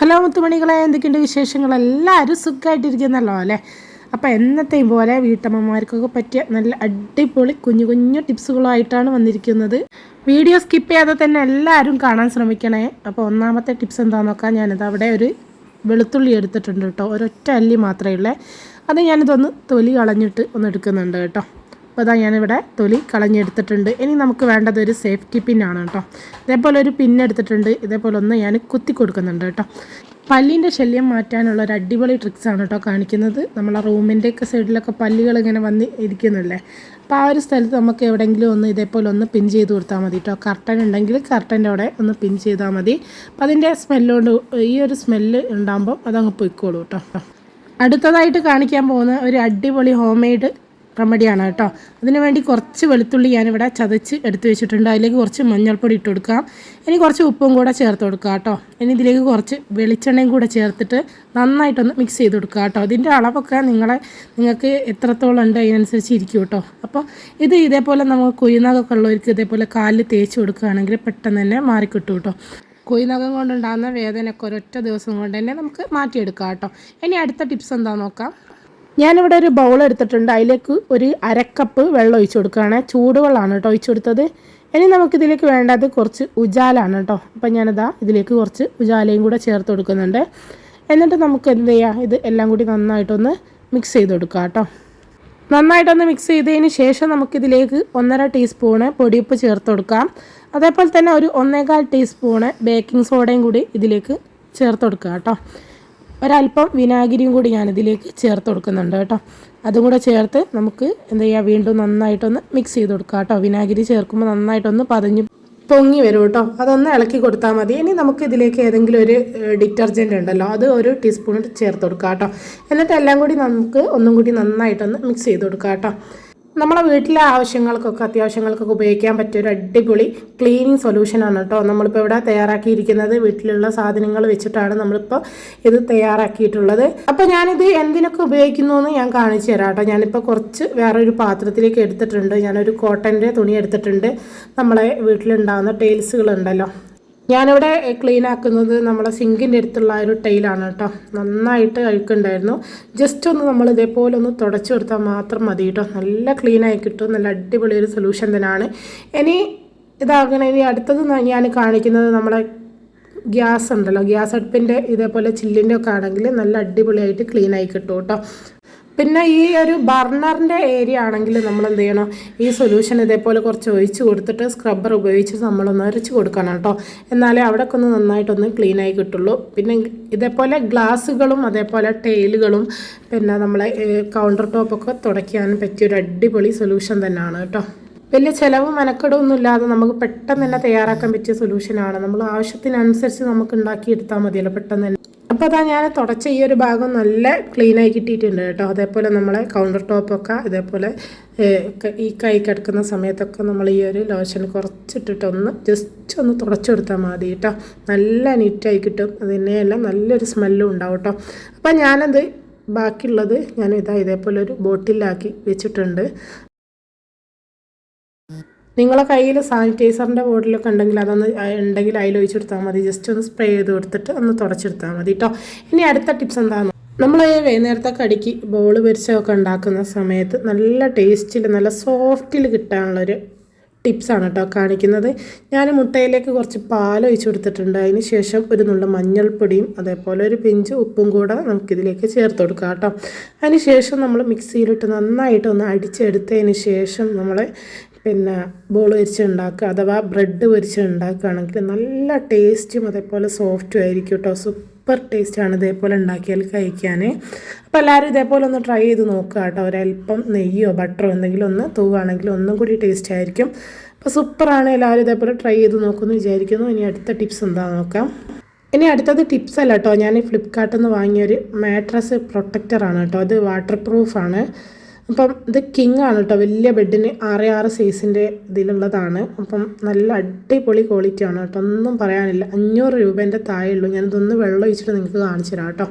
Hello മുത്തുമണികളെ എന്തൊക്കെയുണ്ട് വിശേഷങ്ങൾ? എല്ലാവരും സുഖമായിട്ടിരിക്കുന്നല്ലോ അല്ലേ? അപ്പോൾ എന്നത്തെയും പോലെ വീട്ടമ്മമാർക്കൊക്കെ പറ്റിയ നല്ല അടിപൊളി കുഞ്ഞു കുഞ്ഞു ടിപ്സുകളായിട്ടാണ് വന്നിരിക്കുന്നത്. വീഡിയോ സ്കിപ്പ് ചെയ്യാതെ തന്നെ എല്ലാവരും കാണാൻ ശ്രമിക്കണേ. അപ്പോൾ ഒന്നാമത്തെ ടിപ്സ് എന്താണെന്ന് നോക്കാം. ഞാനത് അവിടെ ഒരു വെളുത്തുള്ളി എടുത്തിട്ടുണ്ട് കേട്ടോ. ഒരൊറ്റ അല്ലി മാത്രമേ ഉള്ളേ. അത് ഞാനിതൊന്ന് തൊലി കളഞ്ഞിട്ട് ഒന്ന് എടുക്കുന്നുണ്ട് കേട്ടോ. അപ്പോൾ അതാ ഞാനിവിടെ തൊലി കളഞ്ഞെടുത്തിട്ടുണ്ട്. ഇനി നമുക്ക് വേണ്ടത് ഒരു സേഫ്റ്റി പിന്നാണ് കേട്ടോ. ഇതേപോലെ ഒരു പിന്നെടുത്തിട്ടുണ്ട് ഇതേപോലെ ഒന്ന് ഞാൻ കുത്തി കൊടുക്കുന്നുണ്ട് കേട്ടോ. പല്ലിന്റെ ശല്യം മാറ്റാനുള്ള ഒരു അടിപൊളി ട്രിക്സാണ് കേട്ടോ കാണിക്കുന്നത്. നമ്മളെ റൂമിന്റെയൊക്കെ സൈഡിലൊക്കെ പല്ലുകൾ ഇങ്ങനെ വന്ന് ഇരിക്കുന്നില്ലേ? അപ്പോൾ ആ ഒരു സ്ഥലത്ത് നമുക്ക് എവിടെയെങ്കിലും ഒന്ന് ഇതേപോലെ ഒന്ന് പിൻ ചെയ്ത് കൊടുത്താൽ മതി കേട്ടോ. കർട്ടൻ ഉണ്ടെങ്കിൽ കർട്ടന്റെ അവിടെ ഒന്ന് പിൻ ചെയ്താൽ മതി. അപ്പോൾ അതിന്റെ സ്മെല്ലുകൊണ്ട് ഈ ഒരു സ്മെല്ല് ഉണ്ടാകുമ്പോൾ അതങ്ങ് പൊയ്ക്കോളൂ കേട്ടോ. അടുത്തതായിട്ട് കാണിക്കാൻ പോകുന്ന ഒരു അടിപൊളി ഹോം മെയ്ഡ് റെമഡിയാണ് കേട്ടോ. അതിന് വേണ്ടി കുറച്ച് വെളുത്തുള്ളി ഞാനിവിടെ ചതച്ച് എടുത്ത് വെച്ചിട്ടുണ്ട്. അതിലേക്ക് കുറച്ച് മഞ്ഞൾപ്പൊടി ഇട്ട് കൊടുക്കാം. ഇനി കുറച്ച് ഉപ്പും കൂടെ ചേർത്ത് കൊടുക്കുക കേട്ടോ. ഇനി ഇതിലേക്ക് കുറച്ച് വെളിച്ചെണ്ണയും കൂടെ ചേർത്തിട്ട് നന്നായിട്ടൊന്ന് മിക്സ് ചെയ്ത് കൊടുക്കുക കേട്ടോ. ഇതിന്റെ അളവൊക്കെ നിങ്ങളെ നിങ്ങൾക്ക് എത്രത്തോളം ഉണ്ട് അതിനനുസരിച്ച് ഇരിക്കും കേട്ടോ. അപ്പോൾ ഇത് ഇതേപോലെ നമുക്ക് കുയിനകൊക്കെ ഉള്ളവർക്ക് ഇതേപോലെ കാലിൽ തേച്ച് കൊടുക്കുകയാണെങ്കിൽ പെട്ടെന്ന് തന്നെ മാറിക്കിട്ടും കേട്ടോ. കുയ്നകം കൊണ്ടുണ്ടാകുന്ന വേദനയൊക്കെ ഒരൊറ്റ ദിവസം കൊണ്ട് തന്നെ നമുക്ക് മാറ്റിയെടുക്കാം കേട്ടോ. ഇനി അടുത്ത ടിപ്സ് എന്താ നോക്കാം. ഞാനിവിടെ ഒരു ബൗൾ എടുത്തിട്ടുണ്ട്. അതിലേക്ക് ഒരു അരക്കപ്പ് വെള്ളം ഒഴിച്ചു കൊടുക്കുകയാണ്. ചൂടുവെള്ളമാണ് കേട്ടോ ഒഴിച്ചു കൊടുത്തത്. ഇനി നമുക്കിതിലേക്ക് വേണ്ടത് കുറച്ച് ഉജാലാണ് കേട്ടോ. അപ്പം ഞാനിതാ ഇതിലേക്ക് കുറച്ച് ഉജാലയും കൂടെ ചേർത്ത് കൊടുക്കുന്നുണ്ട്. എന്നിട്ട് നമുക്ക് എന്ത് ചെയ്യാം? ഇത് എല്ലാം കൂടി നന്നായിട്ടൊന്ന് മിക്സ് ചെയ്ത് കൊടുക്കുക കേട്ടോ. നന്നായിട്ടൊന്ന് മിക്സ് ചെയ്തതിന് ശേഷം നമുക്കിതിലേക്ക് ഒന്നര ടീസ്പൂണ് പൊടിയുപ്പ് ചേർത്ത് കൊടുക്കാം. അതേപോലെ തന്നെ ഒരു ഒന്നേകാൽ ടീസ്പൂണ് ബേക്കിംഗ് സോഡയും കൂടി ഇതിലേക്ക് ചേർത്ത് കൊടുക്കുക കേട്ടോ. ഒരല്പം വിനാഗിരിയും കൂടി ഞാൻ ഇതിലേക്ക് ചേർത്ത് കൊടുക്കുന്നുണ്ട് കേട്ടോ. അതും കൂടെ ചേർത്ത് നമുക്ക് എന്താ ചെയ്യുക വീണ്ടും നന്നായിട്ടൊന്ന് മിക്സ് ചെയ്ത് കൊടുക്കുക കേട്ടോ. വിനാഗിരി ചേർക്കുമ്പോൾ നന്നായിട്ടൊന്ന് പതഞ്ഞ് പൊങ്ങി വരും കേട്ടോ. അതൊന്ന് ഇളക്കി കൊടുത്താൽ മതി. ഇനി നമുക്ക് ഇതിലേക്ക് ഏതെങ്കിലും ഒരു ഡിറ്റർജന്റ് ഉണ്ടല്ലോ അത് ഒരു ടീസ്പൂൺ ചേർത്ത് കൊടുക്കുക കേട്ടോ. എന്നിട്ട് എല്ലാം കൂടി നമുക്ക് ഒന്നും കൂടി നന്നായിട്ടൊന്ന് മിക്സ് ചെയ്ത് കൊടുക്കുക കേട്ടോ. നമ്മളെ വീട്ടിലെ ആവശ്യങ്ങൾക്കൊക്കെ അത്യാവശ്യങ്ങൾക്കൊക്കെ ഉപയോഗിക്കാൻ പറ്റിയ ഒരു അടിപൊളി ക്ലീനിങ് സൊല്യൂഷനാണ് കേട്ടോ നമ്മളിപ്പോൾ ഇവിടെ തയ്യാറാക്കിയിരിക്കുന്നത് വീട്ടിലുള്ള സാധനങ്ങൾ വെച്ചിട്ടാണ് നമ്മളിപ്പോൾ ഇത് തയ്യാറാക്കിയിട്ടുള്ളത്. അപ്പോൾ ഞാനിത് എന്തിനൊക്കെ ഉപയോഗിക്കുന്നു എന്ന് ഞാൻ കാണിച്ചു തരാം കേട്ടോ ഞാനിപ്പോൾ കുറച്ച് വേറൊരു പാത്രത്തിലേക്ക് എടുത്തിട്ടുണ്ട്. ഞാനൊരു കോട്ടന്റെ തുണി എടുത്തിട്ടുണ്ട്. നമ്മളെ വീട്ടിലുണ്ടാകുന്ന ടൈൽസുകളുണ്ടല്ലോ ഞാനിവിടെ ക്ലീൻ ആക്കുന്നത് നമ്മളെ സിങ്കിന്റെ അടുത്തുള്ള ഒരു ടൈലാണ് കേട്ടോ നന്നായിട്ട് അഴുക്കുണ്ടായിരുന്നു. ജസ്റ്റ് ഒന്ന് നമ്മൾ ഇതേപോലെ ഒന്ന് തുടച്ചു കൊടുത്താൽ മാത്രം മതി കേട്ടോ നല്ല ക്ലീനായി കിട്ടും. നല്ല അടിപൊളി ഒരു സൊല്യൂഷൻ തന്നെയാണ്. ഇനി ഇതാകണ. ഇനി അടുത്തത് ഞാൻ കാണിക്കുന്നത് നമ്മളെ ഗ്യാസ് ഉണ്ടല്ലോ. ഗ്യാസ് അടുപ്പിന്റെ ഇതേപോലെ ചില്ലിന്റെ ഒക്കെ ആണെങ്കിൽ നല്ല അടിപൊളിയായിട്ട് ക്ലീനായി കിട്ടും കേട്ടോ പിന്നെ ഈ ഒരു ബർണറിന്റെ ഏരിയ ആണെങ്കിൽ നമ്മൾ എന്ത് ചെയ്യണം? ഈ സൊല്യൂഷൻ ഇതേപോലെ കുറച്ച് ഒഴിച്ച് കൊടുത്തിട്ട് സ്ക്രബ്ബർ ഉപയോഗിച്ച് നമ്മളൊന്ന് അരച്ച് കൊടുക്കണം കേട്ടോ. എന്നാലേ അവിടെയൊക്കെ ഒന്ന് നന്നായിട്ടൊന്ന് ക്ലീൻ ആയി കിട്ടുള്ളൂ. പിന്നെ ഇതേപോലെ ഗ്ലാസ്സുകളും അതേപോലെ ടൈലുകളും പിന്നെ നമ്മളെ കൗണ്ടർ ടോപ്പൊക്കെ പറ്റിയ ഒരു അടിപൊളി സൊല്യൂഷൻ തന്നെയാണ് കേട്ടോ. വലിയ ചിലവ് മെനക്കെടൊന്നും ഇല്ലാതെ നമുക്ക് പെട്ടെന്ന് തന്നെ തയ്യാറാക്കാൻ പറ്റിയ സൊല്യൂഷനാണ് നമ്മൾ ആവശ്യത്തിനനുസരിച്ച് നമുക്ക് ഉണ്ടാക്കിയെടുത്താൽ മതിയല്ലോ പെട്ടെന്ന് തന്നെ. അപ്പോൾ അതാ ഞാൻ തുടച്ച ഈ ഒരു ഭാഗം നല്ല ക്ലീനായി കിട്ടിയിട്ടുണ്ട് കേട്ടോ. അതേപോലെ നമ്മളെ കൗണ്ടർ ടോപ്പൊക്കെ അതേപോലെ ഈ കൈ കിടക്കുന്ന സമയത്തൊക്കെ നമ്മൾ ഈ ഒരു ലോഷൻ കുറച്ചിട്ടിട്ടൊന്ന് ജസ്റ്റ് ഒന്ന് തുടച്ചു കൊടുത്താൽ മതി കേട്ടോ. നല്ല നീറ്റായി കിട്ടും. അതിനെയല്ല നല്ലൊരു സ്മെല്ലും ഉണ്ടാവും കേട്ടോ. അപ്പോൾ ഞാനത് ബാക്കിയുള്ളത് ഞാൻ ഇതാ ഇതേപോലെ ഒരു ബോട്ടിലാക്കി വെച്ചിട്ടുണ്ട്. നിങ്ങളെ കയ്യിൽ സാനിറ്റൈസറിന്റെ ബോട്ടിലൊക്കെ ഉണ്ടെങ്കിൽ അതൊന്ന് ഉണ്ടെങ്കിൽ അതിൽ ഒഴിച്ചെടുത്താൽ മതി. ജസ്റ്റ് ഒന്ന് സ്പ്രേ ചെയ്ത് കൊടുത്തിട്ട് ഒന്ന് തുടച്ചെടുത്താൽ മതി കേട്ടോ ഇനി അടുത്ത ടിപ്സ് എന്താണെന്ന് നമ്മൾ വൈകുന്നേരത്തെ കടിക്ക് ബോൾ പൊരിച്ചൊക്കെ ഉണ്ടാക്കുന്ന സമയത്ത് നല്ല ടേസ്റ്റിൽ നല്ല സോഫ്റ്റിൽ കിട്ടാനുള്ളൊരു ടിപ്സാണ് കേട്ടോ കാണിക്കുന്നത്. ഞാൻ മുട്ടയിലേക്ക് കുറച്ച് പാൽ ഒഴിച്ചു കൊടുത്തിട്ടുണ്ട്. അതിന് ശേഷം ഒരു നുള്ള മഞ്ഞൾപ്പൊടിയും അതേപോലെ ഒരു പിഞ്ച് ഉപ്പും കൂടെ നമുക്കിതിലേക്ക് ചേർത്ത് കൊടുക്കാം കേട്ടോ അതിന് ശേഷം നമ്മൾ മിക്സിയിലിട്ട് നന്നായിട്ട് ഒന്ന് അടിച്ചെടുത്തതിന് ശേഷം നമ്മൾ പിന്നെ ബോൾ വരിച്ച് ഉണ്ടാക്കുക അഥവാ ബ്രെഡ് വരിച്ച് ഉണ്ടാക്കുകയാണെങ്കിൽ നല്ല ടേസ്റ്റും അതേപോലെ സോഫ്റ്റും ആയിരിക്കും കേട്ടോ. സൂപ്പർ ടേസ്റ്റാണ് ഇതേപോലെ ഉണ്ടാക്കിയാൽ കഴിക്കാൻ. അപ്പോൾ എല്ലാവരും ഇതേപോലെ ഒന്ന് ട്രൈ ചെയ്ത് നോക്കുക കേട്ടോ. ഒരല്പം നെയ്യോ ബട്ടറോ എന്തെങ്കിലും ഒന്ന് തൂവുകയാണെങ്കിൽ ഒന്നും കൂടി ടേസ്റ്റ് ആയിരിക്കും. അപ്പോൾ സൂപ്പറാണ്. എല്ലാവരും ഇതേപോലെ ട്രൈ ചെയ്ത് നോക്കുമെന്ന് വിചാരിക്കുന്നു. ഇനി അടുത്ത ടിപ്സ് എന്താണെന്ന് നോക്കാം. ഇനി അടുത്തത് ടിപ്സ് അല്ല കേട്ടോ. ഞാൻ ഫ്ലിപ്കാർട്ടിൽ നിന്ന് വാങ്ങിയൊരു മാട്രസ് പ്രൊട്ടക്ടറാണ് കേട്ടോ. അത് വാട്ടർ പ്രൂഫാണ് അപ്പം ഇത് കിങ് ആണ് കേട്ടോ വലിയ ബെഡിന് ആറ് ആറ് സൈസിന്റെ ഇതിലുള്ളതാണ്. അപ്പം നല്ല അടിപൊളി ക്വാളിറ്റി ആണ് കേട്ടോ. ഒന്നും പറയാനില്ല. അഞ്ഞൂറ് രൂപേന്റെ താഴെയുള്ളൂ. ഞാനിതൊന്ന് വെള്ളം ഒഴിച്ചിട്ട് നിങ്ങൾക്ക് കാണിച്ചു തരാം കേട്ടോ.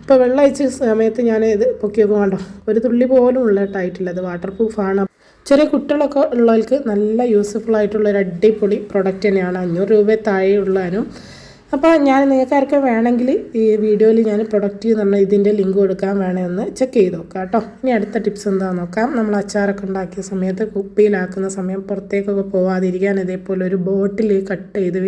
അപ്പോൾ വെള്ളം ഒഴിച്ച സമയത്ത് ഞാൻ ഇത് പൊക്കി നോക്കും കണ്ടോ. ഒരു തുള്ളി പോലും ഉള്ളതായിട്ടില്ല. അത് വാട്ടർ പ്രൂഫാണ് ചെറിയ കുട്ടികളൊക്കെ ഉള്ളവർക്ക് നല്ല യൂസ്ഫുൾ ആയിട്ടുള്ള ഒരു അടിപൊളി പ്രൊഡക്റ്റ് തന്നെയാണ്. അഞ്ഞൂറ് രൂപ താഴെ ഉള്ളതിനും അപ്പോൾ ഞാൻ നിങ്ങൾക്ക് ആർക്കും വേണമെങ്കിൽ ഈ വീഡിയോയിൽ ഞാൻ പ്രൊഡക്റ്റ് എന്ന് പറഞ്ഞാൽ ഇതിന്റെ ലിങ്ക് കൊടുക്കാൻ വേണമെന്ന് ചെക്ക് ചെയ്ത് നോക്കാം കേട്ടോ. ഇനി അടുത്ത ടിപ്സ് എന്താണെന്ന് നോക്കാം. നമ്മൾ അച്ചാറൊക്കെ ഉണ്ടാക്കിയ സമയത്ത് കുപ്പിയിലാക്കുന്ന സമയം പുറത്തേക്കൊക്കെ പോവാതിരിക്കാൻ ഇതേപോലെ ഒരു ബോട്ടിൽ കട്ട് ചെയ്ത്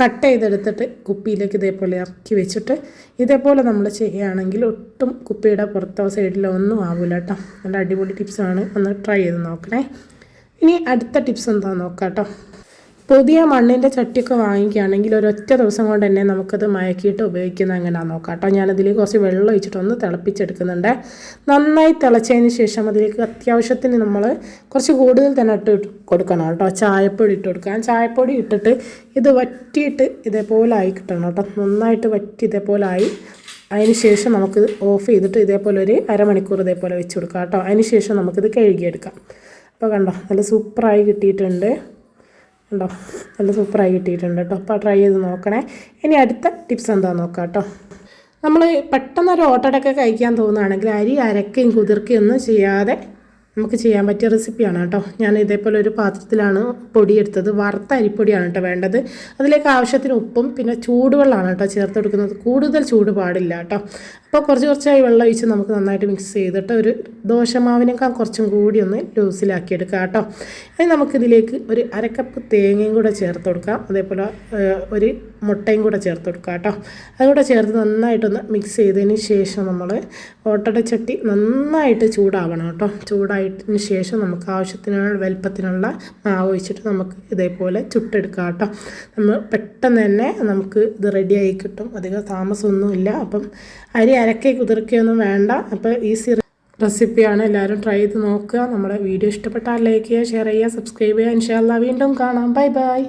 കട്ട് ചെയ്തെടുത്തിട്ട് കുപ്പിയിലേക്ക് ഇതേപോലെ ഇറക്കി വെച്ചിട്ട് ഇതേപോലെ നമ്മൾ ചെയ്യുകയാണെങ്കിൽ ഒട്ടും കുപ്പിയുടെ പുറത്തോ സൈഡിലോ ഒന്നും ആവില്ല കേട്ടോ. നല്ല അടിപൊളി ടിപ്സാണ് ഒന്ന് ട്രൈ ചെയ്ത് നോക്കണേ. ഇനി അടുത്ത ടിപ്സ് എന്താണെന്ന് നോക്കാം കേട്ടോ. പുതിയ മണ്ണിന്റെ ചട്ടിയൊക്കെ വാങ്ങിക്കുകയാണെങ്കിൽ ഒരൊറ്റ ദിവസം കൊണ്ട് തന്നെ നമുക്കത് മയക്കിയിട്ട് ഉപയോഗിക്കുന്നത് എങ്ങനെയാണെന്ന് നോക്കാം കേട്ടോ. ഞാനതിൽ കുറച്ച് വെള്ളം ഒഴിച്ചിട്ടൊന്ന് തിളപ്പിച്ചെടുക്കുന്നുണ്ട്. നന്നായി തിളച്ചതിന് ശേഷം അതിലേക്ക് അത്യാവശ്യത്തിന് നമ്മൾ കുറച്ച് കൂടുതൽ തന്നെ ഇട്ട് കൊടുക്കണം കേട്ടോ. ചായപ്പൊടി ഇട്ട് കൊടുക്കാം ചായപ്പൊടി ഇട്ടിട്ട് ഇത് വറ്റിയിട്ട് ഇതേപോലെ ആയി കിട്ടണം കേട്ടോ. നന്നായിട്ട് വറ്റി ഇതേപോലെ ആയി. അതിന് ശേഷം നമുക്ക് ഓഫ് ചെയ്തിട്ട് ഇതേപോലെ ഒരു അരമണിക്കൂർ ഇതേപോലെ വെച്ച് കൊടുക്കാം കേട്ടോ. അതിന് ശേഷം നമുക്കിത് കഴുകിയെടുക്കാം. അപ്പോൾ കണ്ടോ നല്ല സൂപ്പറായി കിട്ടിയിട്ടുണ്ട്. ഉണ്ടോ നല്ല സൂപ്പറായി കിട്ടിയിട്ടുണ്ട് കേട്ടോ. അപ്പോൾ ട്രൈ ചെയ്ത് നോക്കണേ. ഇനി അടുത്ത ടിപ്സ് എന്താണെന്ന് നോക്കാം കേട്ടോ. നമ്മൾ പെട്ടെന്നൊരു ഓട്ടടൊക്കെ കഴിക്കാൻ തോന്നുകയാണെങ്കിൽ അരി അരക്കുകയും കുതിർക്കുകയും ഒന്നും ചെയ്യാതെ നമുക്ക് ചെയ്യാൻ പറ്റിയ റെസിപ്പിയാണ് കേട്ടോ. ഞാൻ ഇതേപോലെ ഒരു പാത്രത്തിലാണ് പൊടി എടുത്തത് വറുത്ത അരിപ്പൊടിയാണ് കേട്ടോ വേണ്ടത്. അതിലേക്ക് ആവശ്യത്തിന് ഉപ്പും പിന്നെ ചൂടുവെള്ളമാണ് കേട്ടോ ചേർത്ത് കൊടുക്കുന്നത്. കൂടുതൽ ചൂട് പാടില്ല കേട്ടോ. അപ്പോൾ കുറച്ച് കുറച്ചായി വെള്ളം ഒഴിച്ച് നമുക്ക് നന്നായിട്ട് മിക്സ് ചെയ്തിട്ട് ഒരു ദോശമാവിനേക്കാൾ കുറച്ചും കൂടി ഒന്ന് ലൂസിലാക്കി കേട്ടോ. ഇനി നമുക്കിതിലേക്ക് ഒരു അരക്കപ്പ് തേങ്ങയും കൂടെ ചേർത്ത് കൊടുക്കാം. അതേപോലെ ഒരു മുട്ടയും കൂടെ ചേർത്ത് കൊടുക്കുക കേട്ടോ. അതുകൂടെ ചേർത്ത് നന്നായിട്ടൊന്ന് മിക്സ് ചെയ്തതിന് ശേഷം നമ്മൾ ഓട്ടടച്ചട്ടി നന്നായിട്ട് ചൂടാവണം കേട്ടോ. ചൂടായതിന് ശേഷം നമുക്ക് ആവശ്യത്തിനുള്ള വലുപ്പത്തിനുള്ള മാവ് ഒഴിച്ചിട്ട് നമുക്ക് ഇതേപോലെ ചുട്ടെടുക്കുക കേട്ടോ. നമ്മൾ പെട്ടെന്ന് തന്നെ നമുക്ക് ഇത് റെഡിയായി കിട്ടും. അധികം താമസമൊന്നുമില്ല അപ്പം അരി അരക്കി കുതിർക്കുകയൊന്നും വേണ്ട. അപ്പോൾ ഈസി റെസിപ്പിയാണ് എല്ലാവരും ട്രൈ ചെയ്ത് നോക്കുക. നമ്മുടെ വീഡിയോ ഇഷ്ടപ്പെട്ടാൽ ലൈക്ക് ചെയ്യുക ഷെയർ ചെയ്യുക സബ്സ്ക്രൈബ് ചെയ്യുക. ഇൻഷാല്ല വീണ്ടും കാണാം. Bye bye